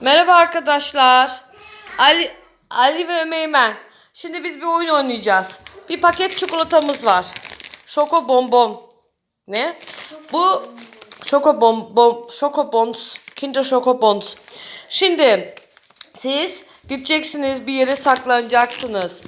Merhaba arkadaşlar. Ali Ali ve Ömeymen. Şimdi biz bir oyun oynayacağız. Bir paket çikolatamız var. Şoko bonbon. Ne? Bu Şoko bonbon, Şoko Bons, Kinder Şoko Bons. Şimdi siz gideceksiniz bir yere saklanacaksınız.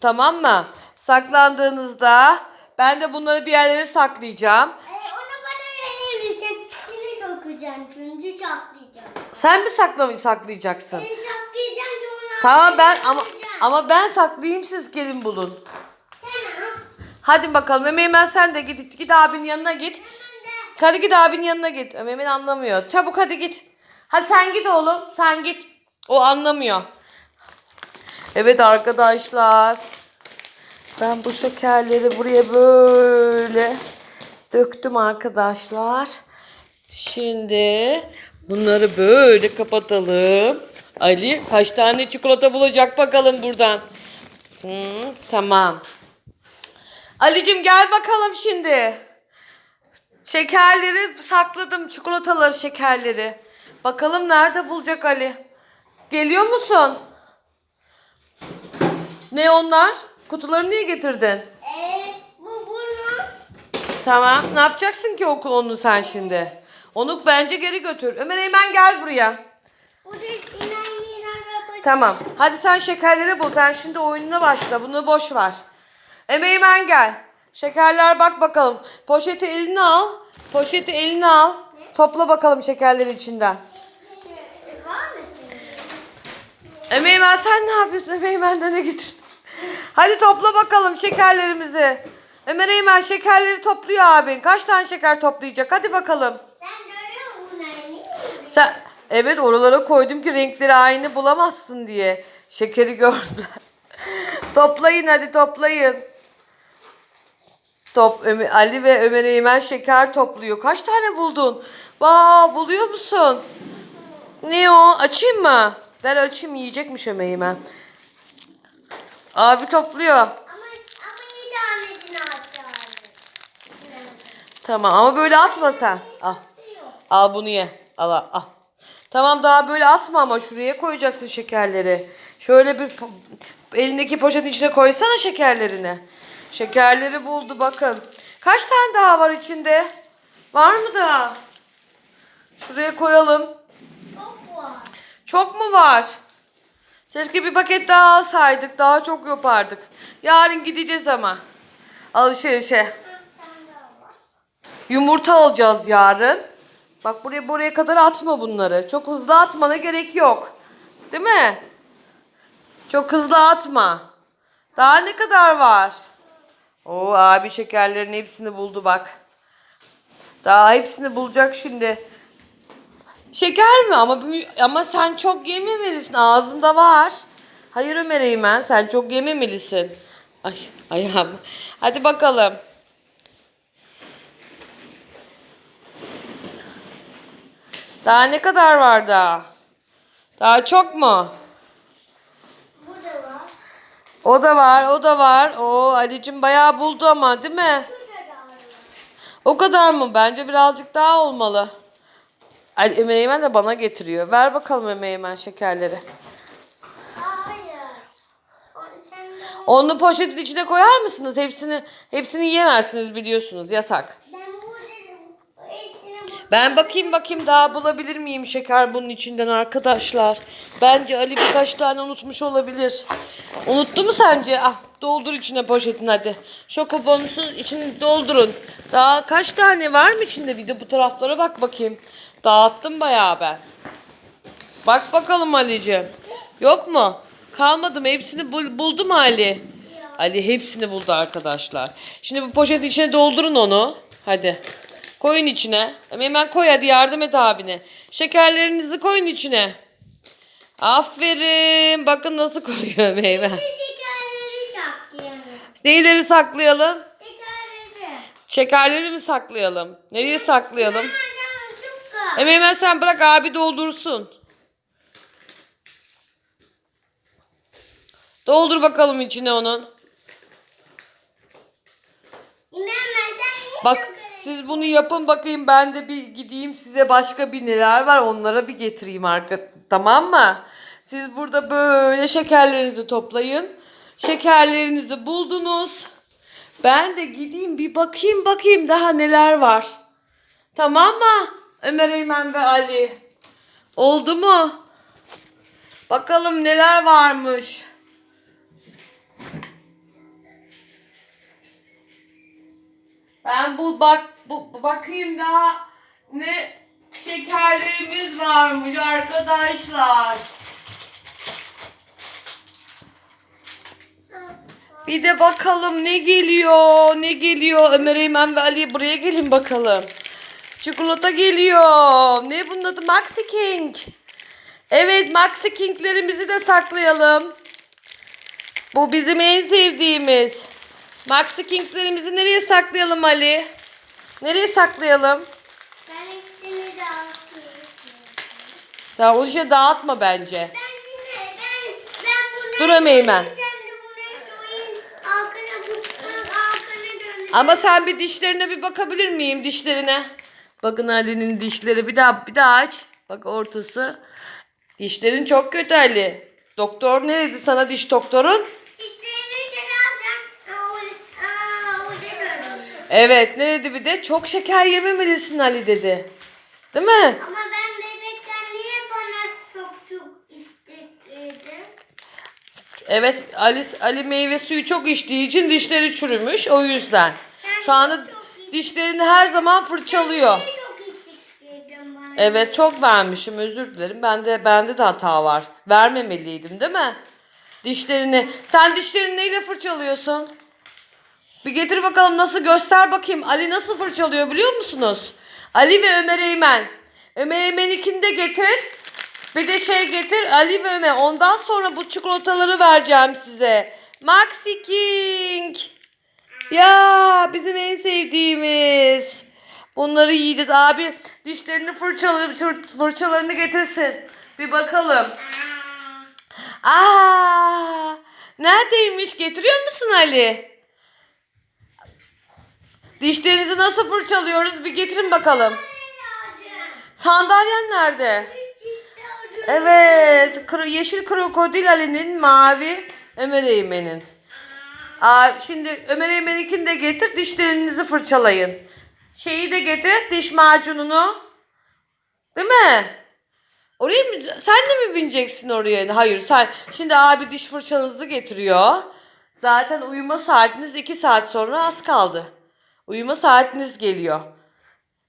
Tamam mı? Saklandığınızda ben de bunları bir yerlere saklayacağım. E, onu bana verir misin? Sokacağım çünkü saklayacağım. Sen mi saklamayı saklayacaksın? Seni saklayacağım sonra. Tamam ben ama ama ben saklayayım siz gelin bulun. Tamam. Hadi bakalım Ömeymen sen de git git abinin yanına git. Ben. Hadi git abinin yanına git. Ömeymen anlamıyor. Çabuk hadi git. Hadi sen git oğlum. Sen git. O anlamıyor. Evet arkadaşlar. Ben bu şekerleri buraya böyle döktüm arkadaşlar. Şimdi bunları böyle kapatalım. Ali kaç tane çikolata bulacak bakalım buradan. Hmm, tamam. Alicim gel bakalım şimdi. Şekerleri sakladım. Çikolataları, şekerleri. Bakalım nerede bulacak Ali? Geliyor musun? Ne onlar? Kutuları niye getirdin? E, bu bunu. Tamam. Ne yapacaksın ki onu sen şimdi? Onu bence geri götür. Ömer Eymen gel buraya. Tamam. Hadi sen şekerleri bul. Sen şimdi oyununa başla. Bunu boş ver. Ömer Eymen gel. Şekerler bak bakalım. Poşeti eline al. Poşeti eline al. Topla bakalım şekerleri içinden. E? Ömeymen sen ne yapıyorsun? Ömeymen de ne getirdin? Hadi topla bakalım şekerlerimizi. Ömer Eymen şekerleri topluyor abin. Kaç tane şeker toplayacak? Hadi bakalım. Sen görüyor musun bunları değil mi? Sen evet oralara koydum ki renkleri aynı bulamazsın diye. Şekeri gördüler. toplayın hadi toplayın. Top Ömer- Ali ve Ömer Eymen şeker topluyor. Kaç tane buldun? Vaa buluyor musun? Ne o? Açayım mı? Ver açayım yiyecekmiş Ömer Eymen. Abi topluyor. Ama, ama iyi tanesini aşağıda. Tamam ama böyle atma sen. Al. Al bunu ye. Al al. al. Tamam daha böyle atma ama şuraya koyacaksın şekerleri. Şöyle bir po- elindeki poşetin içine koysana şekerlerini. Şekerleri buldu bakın. Kaç tane daha var içinde? Var mı daha? Şuraya koyalım. Çok var. Çok mu var? Keşke bir paket daha alsaydık. Daha çok yapardık. Yarın gideceğiz ama. Alışverişe. Yumurta alacağız yarın. Bak buraya buraya kadar atma bunları. Çok hızlı atmana gerek yok. Değil mi? Çok hızlı atma. Daha ne kadar var? Oo abi şekerlerin hepsini buldu bak. Daha hepsini bulacak şimdi. Şeker mi? Ama ama sen çok yememelisin. Ağzında var. Hayır Ömer Eymen sen çok yememelisin. Ay ayağım. Hadi bakalım. Daha ne kadar var daha? Daha çok mu? Bu da var. O da var, o da var. O Ali'cim bayağı buldu ama değil mi? O kadar mı? Bence birazcık daha olmalı. Ali Ömer Eymen de bana getiriyor. Ver bakalım Ömer Eymen şekerleri. Onu poşetin içine koyar mısınız? Hepsini hepsini yiyemezsiniz biliyorsunuz. Yasak. Ben bu dedim. Hepsini bu. Ben bakayım bakayım daha bulabilir miyim şeker bunun içinden arkadaşlar. Bence Ali birkaç tane unutmuş olabilir. Unuttu mu sence? Ah doldur içine poşetin hadi. Şokobonusun içini doldurun. Daha kaç tane var mı içinde? Bir de bu taraflara bak bakayım. Dağıttım bayağı ben. Bak bakalım Ali'ciğim. Yok mu? Kalmadı mı? Hepsini bul buldu mu Ali? Ali hepsini buldu arkadaşlar. Şimdi bu poşetin içine doldurun onu. Hadi. Koyun içine. Hemen koy hadi yardım et abine. Şekerlerinizi koyun içine. Aferin. Bakın nasıl koyuyor meyve. Şekerleri saklayalım. Neyleri saklayalım? Şekerleri. Şekerleri mi saklayalım? Nereye saklayalım? Hemen. Hemen sen bırak abi doldursun. Doldur bakalım içine onun. Bak Siz bunu yapın bakayım ben de bir gideyim size başka bir neler var onlara bir getireyim arka tamam mı? Siz burada böyle şekerlerinizi toplayın. Şekerlerinizi buldunuz. Ben de gideyim bir bakayım bakayım daha neler var. Tamam mı? Ömer Eymen ve Ali. Oldu mu? Bakalım neler varmış. Ben bu bak bu bakayım daha ne şekerlerimiz varmış arkadaşlar. Bir de bakalım ne geliyor, ne geliyor. Ömer Eymen ve Ali buraya gelin bakalım. Çikolata geliyor. Ne bunun adı? Maxi King. Evet Maxi King'lerimizi de saklayalım. Bu bizim en sevdiğimiz. Maxi Kings'lerimizi nereye saklayalım Ali? Nereye saklayalım? Ben ikisini de atayım. Ya onu şey dağıtma bence. Ben yine ben ben bunu Dur dön. Ama sen bir dişlerine bir bakabilir miyim dişlerine? Bakın Ali'nin dişleri bir daha bir daha aç. Bak ortası. Dişlerin çok kötü Ali. Doktor ne dedi sana diş doktorun? Evet ne dedi bir de çok şeker yememelisin Ali dedi. Değil mi? Ama ben bebekken niye bana çok çok istekledim? Evet Ali, Ali meyve suyu çok içtiği için dişleri çürümüş o yüzden. Şu anda dişlerini her zaman fırçalıyor. Niye çok istekledim bana? Evet çok vermişim özür dilerim. Bende bende de hata var. Vermemeliydim değil mi? Dişlerini. Sen dişlerini neyle fırçalıyorsun? Bir getir bakalım nasıl göster bakayım. Ali nasıl fırçalıyor biliyor musunuz? Ali ve Ömer Eymen. Ömer Eymen'inkini de getir. Bir de şey getir Ali ve Ömer. Ondan sonra bu çikolataları vereceğim size. Maxi King. Ya bizim en sevdiğimiz. Bunları yiyeceğiz abi. Dişlerini fırçalı fırçalarını getirsin. Bir bakalım. Aa! Neredeymiş? Getiriyor musun Ali? Dişlerinizi nasıl fırçalıyoruz? Bir getirin bakalım. Sandalyen nerede? Evet. yeşil krokodil Ali'nin mavi Ömer Eymen'in. Aa, şimdi Ömer Eymen'inkini de getir dişlerinizi fırçalayın. Şeyi de getir diş macununu. Değil mi? Oraya mı? Sen de mi bineceksin oraya? Hayır sen. Şimdi abi diş fırçanızı getiriyor. Zaten uyuma saatiniz 2 saat sonra az kaldı. Uyuma saatiniz geliyor.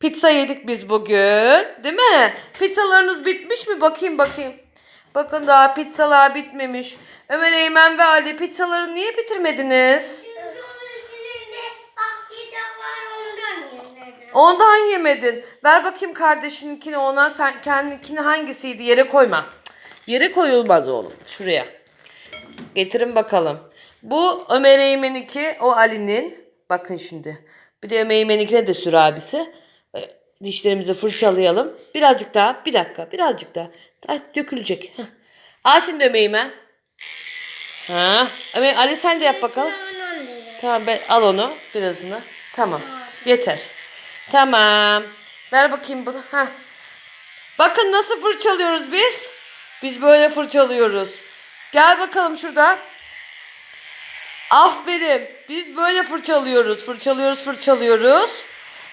Pizza yedik biz bugün. Değil mi? Pizzalarınız bitmiş mi? Bakayım bakayım. Bakın daha pizzalar bitmemiş. Ömer Eymen ve Ali pizzaları niye bitirmediniz? Ondan yemedin. Ver bakayım kardeşininkini ona sen kendininkini hangisiydi yere koyma. Yere koyulmaz oğlum. Şuraya. Getirin bakalım. Bu Ömer Eymen'inki o Ali'nin. Bakın şimdi. Bir de Ömer Eymen'inkine de sür abisi. E, Dişlerimizi fırçalayalım. Birazcık daha. Bir dakika. Birazcık daha. Ay, dökülecek. Heh. Al şimdi Ömer Eymen. Ha. Ömer, Ali sen de yap bakalım. Tamam ben al onu birazını. Tamam. Yeter. Tamam. Ver bakayım bunu. Heh. Bakın nasıl fırçalıyoruz biz. Biz böyle fırçalıyoruz. Gel bakalım şurada. Aferin. Biz böyle fırçalıyoruz. Fırçalıyoruz, fırçalıyoruz.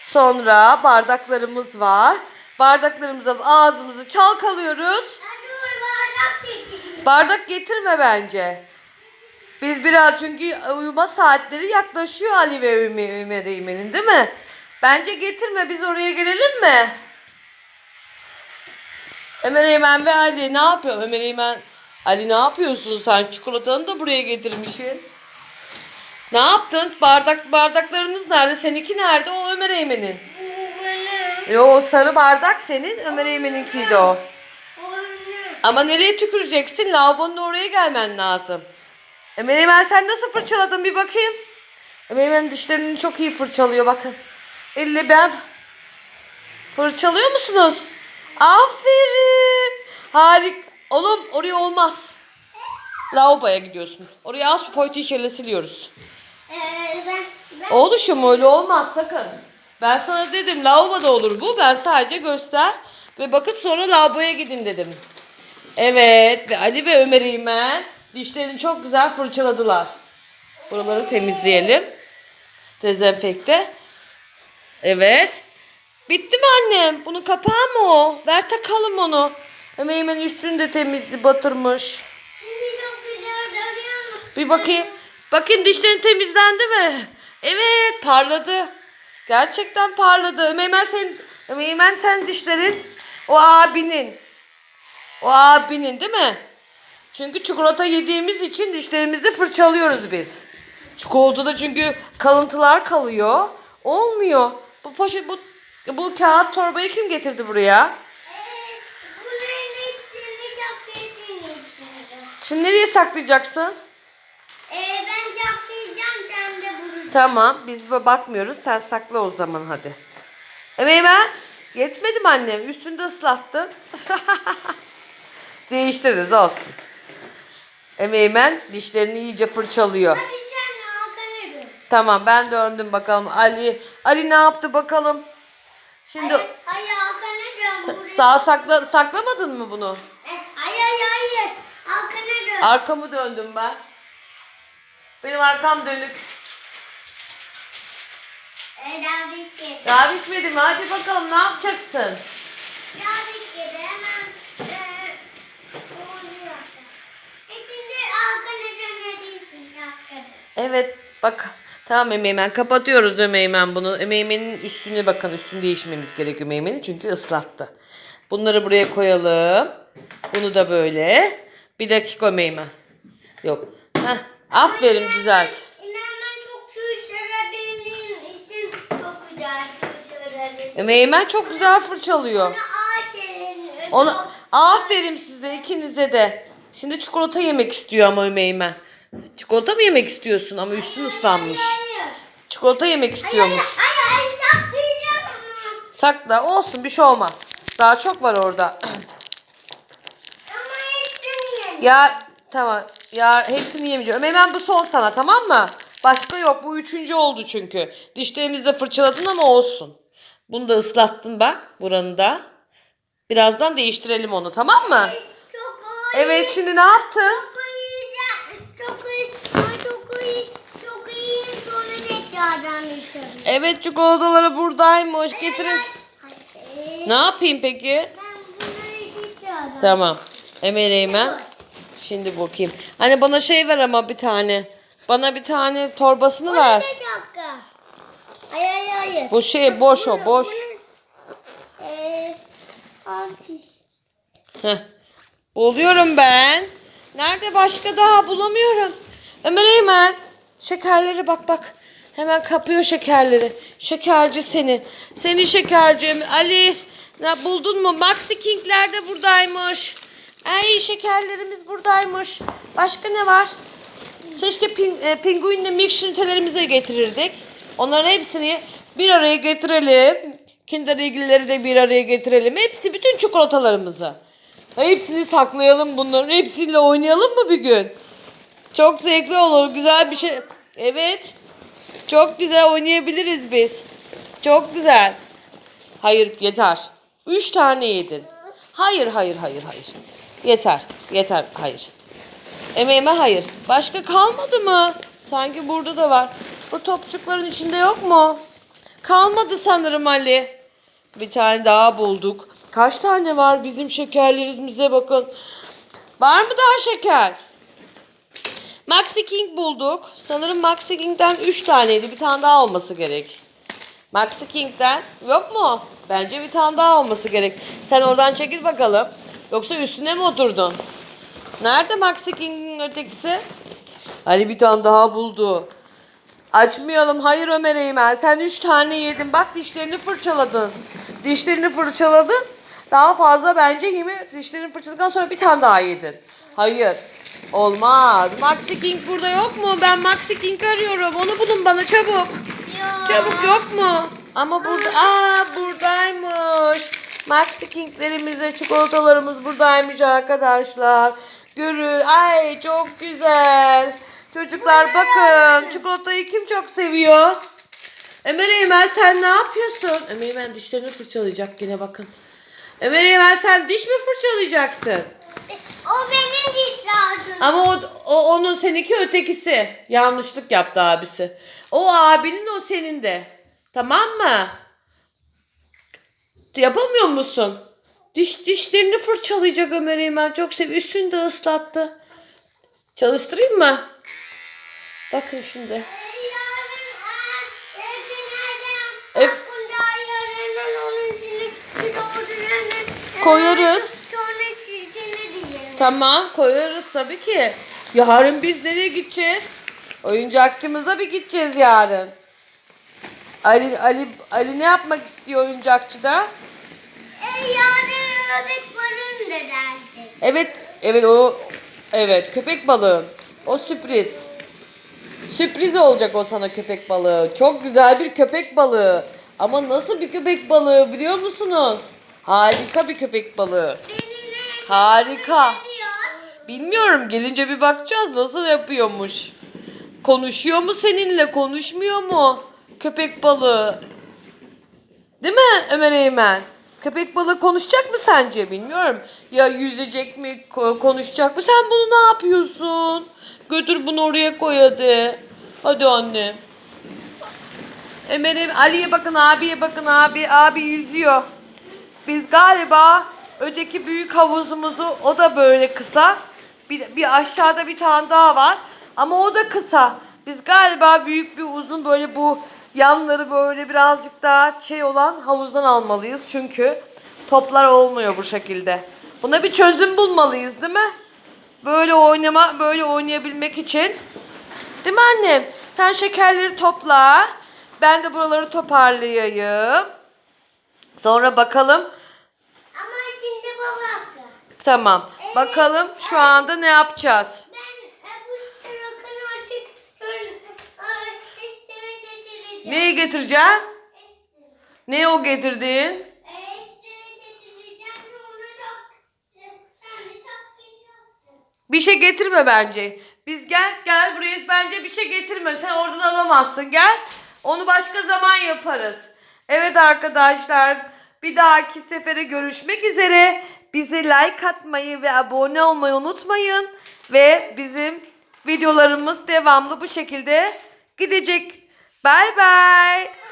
Sonra bardaklarımız var. Bardaklarımızı alıp ağzımızı çalkalıyoruz. Bardak getirme bence. Biz biraz çünkü uyuma saatleri yaklaşıyor Ali ve Ömer Eymen'in değil mi? Bence getirme biz oraya gelelim mi? Ömer Eymen ve Ali ne yapıyor? Ömer Eymen Ali ne yapıyorsun sen? Çikolatanı da buraya getirmişsin. Ne yaptın? Bardak bardaklarınız nerede? Seninki nerede? O Ömer Eymen'in. Yo o sarı bardak senin, Ömer Eymen'inkiydi o. Ama nereye tüküreceksin? Lavabonun oraya gelmen lazım. Ömer Eymen sen nasıl fırçaladın bir bakayım. Ömer Eymen dişlerini çok iyi fırçalıyor bakın. Elle ben fırçalıyor musunuz? Aferin. Harik. Oğlum oraya olmaz. Lavaboya gidiyorsun. Oraya al şu foytu içeriyle siliyoruz. Ee, ben, ben Oğluşum öyle olmaz sakın. Ben sana dedim lavaboda olur bu. Ben sadece göster ve bakıp sonra lavaboya gidin dedim. Evet ve Ali ve Ömer Eymen dişlerini çok güzel fırçaladılar. Buraları temizleyelim. Dezenfekte. Evet. Bitti mi annem? Bunun kapağı mı o? Ver takalım onu. Ömer Eymen üstünü de temizli batırmış. Şimdi çok güzel? Bir bakayım. Bakayım dişlerin temizlendi mi? Evet parladı. Gerçekten parladı. Ömeymen sen, Ömeymen sen dişlerin o abinin. O abinin değil mi? Çünkü çikolata yediğimiz için dişlerimizi fırçalıyoruz biz. Çikolatada çünkü kalıntılar kalıyor. Olmuyor. Bu poşet bu bu kağıt torbayı kim getirdi buraya? Evet. Getirmişsin. Şimdi nereye saklayacaksın? Ee, ben çaplayacağım sen de vuracaksın. Tamam biz bakmıyoruz. Sen sakla o zaman hadi. Emeymen yetmedi mi annem? Üstünde ıslattın. Değiştiririz olsun. Emeymen dişlerini iyice fırçalıyor. Hadi sen Hakan'a dön. Tamam ben döndüm bakalım. Ali Ali ne yaptı bakalım? Şimdi Hayır, hayır dön. Buraya. sağ sakla saklamadın mı bunu? Eh, Hayır hayır hayır. Hakan'a dön. Arkamı döndüm ben. Benim arkam dönük. Ee, daha bitti. Daha bitmedi mi? Hadi bakalım ne yapacaksın? Daha bitti. Hemen oluyor. E şimdi Hakan'a dönmelisin. Hakan'a. Evet bak. Tamam Emeymen kapatıyoruz Emeymen bunu. Emeymen'in üstüne bakın üstünü değişmemiz gerekiyor Emeymen'i çünkü ıslattı. Bunları buraya koyalım. Bunu da böyle. Bir dakika Emeymen. Yok. Heh, aferin düzelt. İnanmam çok için çok güzel şarabinin. Emeymen çok güzel fırçalıyor. Onu aferin size ikinize de. Şimdi çikolata yemek istiyor ama Emeymen. Çikolata mı yemek istiyorsun ama üstün ıslanmış. Çikolata yemek istiyormuş. Sakla olsun bir şey olmaz. Daha çok var orada. Ya tamam. Ya hepsini yemeyeceğim. Hemen bu son sana tamam mı? Başka yok. Bu üçüncü oldu çünkü. Dişlerimizi de fırçaladın ama olsun. Bunu da ıslattın bak. Buranı da. Birazdan değiştirelim onu tamam mı? Çok iyi. Evet şimdi ne yaptın? Çok iyi. Çok iyi. Çok iyi. Çok iyi. Sonra tekrardan dışarı. Evet çikolataları buradaymış. Getirin. Ne yapayım peki? Ben bunları tekrardan. Tamam. Emel Eymen. Şimdi bakayım. Hani bana şey ver ama bir tane. Bana bir tane torbasını ver. Bir dakika. Hayır hayır hayır. Bu şey boş o boş. Eee. Heh. Buluyorum ben. Nerede başka daha bulamıyorum. Ömer Eymen. Şekerleri bak bak. Hemen kapıyor şekerleri. Şekerci seni. Seni şekerci. Ali ne buldun mu? Maxi King'ler de buradaymış. Ay şekerlerimiz buradaymış. Başka ne var? Keşke ping, e, pinguinle milk ünitelerimizi de getirirdik. Onların hepsini bir araya getirelim. Kinder ilgileri de bir araya getirelim. Hepsi bütün çikolatalarımızı. Hepsini saklayalım bunların. Hepsiyle oynayalım mı bir gün? Çok zevkli olur. Güzel bir şey. Evet. Çok güzel oynayabiliriz biz. Çok güzel. Hayır yeter. Üç tane yedin. Hayır hayır hayır hayır. Yeter. Yeter. Hayır. Emeğime hayır. Başka kalmadı mı? Sanki burada da var. Bu topçukların içinde yok mu? Kalmadı sanırım Ali. Bir tane daha bulduk. Kaç tane var bizim şekerlerimize bakın. Var mı daha şeker? Maxi King bulduk. Sanırım Maxi King'den 3 taneydi. Bir tane daha olması gerek. Maxi King'den yok mu? Bence bir tane daha olması gerek. Sen oradan çekil bakalım. Yoksa üstüne mi oturdun? Nerede Maxi King'in ötekisi? Ali bir tane daha buldu. Açmayalım. Hayır Ömer Eymen. Sen üç tane yedin. Bak dişlerini fırçaladın. Dişlerini fırçaladın. Daha fazla bence yeme. Dişlerini fırçaladıktan sonra bir tane daha yedin. Hayır. Olmaz. Maxi King burada yok mu? Ben Maxi King arıyorum. Onu bulun bana çabuk. Yok. Çabuk yok mu? Ama burada aa buradaymış. Maxi King'lerimizde çikolatalarımız buradaymış arkadaşlar. Görün. Ay çok güzel. Çocuklar bakın çikolatayı kim çok seviyor? Ömer Eymen sen ne yapıyorsun? Ömer Eymen dişlerini fırçalayacak yine bakın. Ömer Eymen sen diş mi fırçalayacaksın? O benim dişlerim. Ama o, o onun seninki ötekisi. Yanlışlık yaptı abisi. O abinin o senin de. Tamam mı? Yapamıyor musun? Diş dişlerini fırçalayacak Ömer Eymen. Çok sev. Üstünü de ıslattı. Çalıştırayım mı? Bakın şimdi. Ev-. Koyarız. Tamam koyarız tabii ki. Yarın biz nereye gideceğiz? Oyuncakçımıza bir gideceğiz yarın. Ali Ali Ali ne yapmak istiyor oyuncakçıda? E, yarın öbek varın da derecek. Evet, evet o evet köpek balığı. O sürpriz. Sürpriz olacak o sana köpek balığı. Çok güzel bir köpek balığı. Ama nasıl bir köpek balığı biliyor musunuz? Harika bir köpek balığı. Harika. Bilmiyorum gelince bir bakacağız nasıl yapıyormuş. Konuşuyor mu seninle konuşmuyor mu? Köpek balığı. Değil mi Ömer Eymen? Köpek balığı konuşacak mı sence bilmiyorum. Ya yüzecek mi ko- konuşacak mı? Sen bunu ne yapıyorsun? Götür bunu oraya koy hadi. Hadi anne. Ömer Eymen- Ali'ye bakın abiye bakın abi. Abi yüzüyor. Biz galiba öteki büyük havuzumuzu o da böyle kısa. Bir, bir aşağıda bir tane daha var. Ama o da kısa. Biz galiba büyük bir uzun böyle bu yanları böyle birazcık daha şey olan havuzdan almalıyız. Çünkü toplar olmuyor bu şekilde. Buna bir çözüm bulmalıyız değil mi? Böyle oynama, böyle oynayabilmek için. Değil mi annem? Sen şekerleri topla. Ben de buraları toparlayayım. Sonra bakalım Ama şimdi baba. Tamam. Bakalım şu anda ne yapacağız? Ben e, bu sırakını açık üstüne getireceğim. Neyi getireceğiz? Ne o getirdin? Getireceğim. Bir şey getirme bence. Biz gel gel buraya bence bir şey getirme. Sen oradan alamazsın. Gel. Onu başka zaman yaparız. Evet arkadaşlar. Bir dahaki sefere görüşmek üzere. Bize like atmayı ve abone olmayı unutmayın. Ve bizim videolarımız devamlı bu şekilde gidecek. Bye bye.